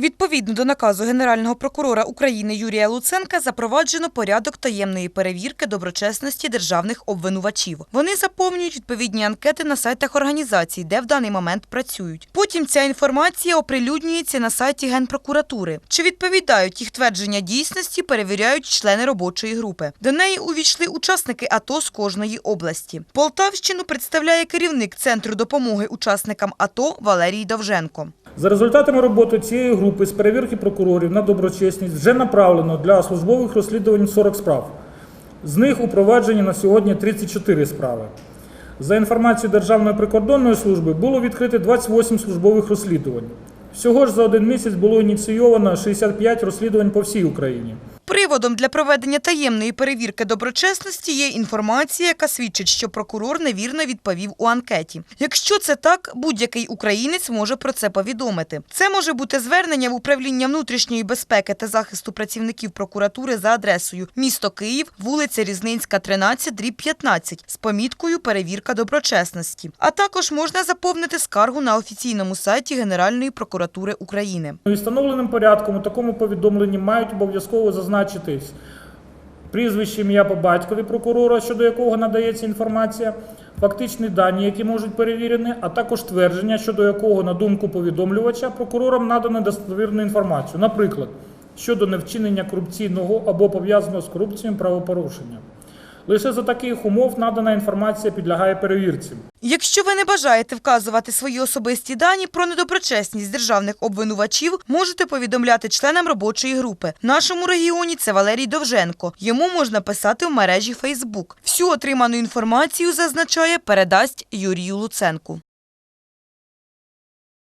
Відповідно до наказу Генерального прокурора України Юрія Луценка запроваджено порядок таємної перевірки доброчесності державних обвинувачів. Вони заповнюють відповідні анкети на сайтах організацій, де в даний момент працюють. Потім ця інформація оприлюднюється на сайті Генпрокуратури. Чи відповідають їх твердження дійсності, перевіряють члени робочої групи. До неї увійшли учасники АТО з кожної області. Полтавщину представляє керівник центру допомоги учасникам АТО Валерій Довженко. За результатами роботи цієї групи з перевірки прокурорів на доброчесність вже направлено для службових розслідувань 40 справ. З них у провадженні на сьогодні 34 справи. За інформацією Державної прикордонної служби було відкрито 28 службових розслідувань. Всього ж за один місяць було ініційовано 65 розслідувань по всій Україні. Приводом для проведення таємної перевірки доброчесності є інформація, яка свідчить, що прокурор невірно відповів у анкеті. Якщо це так, будь-який українець може про це повідомити. Це може бути звернення в управління внутрішньої безпеки та захисту працівників прокуратури за адресою місто Київ, вулиця Різницька, 13, дріб 15 з поміткою Перевірка доброчесності. А також можна заповнити скаргу на офіційному сайті Генеральної прокуратури України. Встановленим порядком у такому повідомленні мають обов'язково зазначитись прізвище ім'я по батькові прокурора, щодо якого надається інформація, фактичні дані, які можуть перевірені, а також твердження, щодо якого, на думку повідомлювача, прокурорам надано достовірну інформацію, наприклад, щодо невчинення корупційного або пов'язаного з корупцією правопорушення. Лише за таких умов надана інформація підлягає перевірці. Якщо ви не бажаєте вказувати свої особисті дані про недоброчесність державних обвинувачів, можете повідомляти членам робочої групи. В нашому регіоні це Валерій Довженко. Йому можна писати в мережі Фейсбук. Всю отриману інформацію зазначає передасть Юрію Луценку.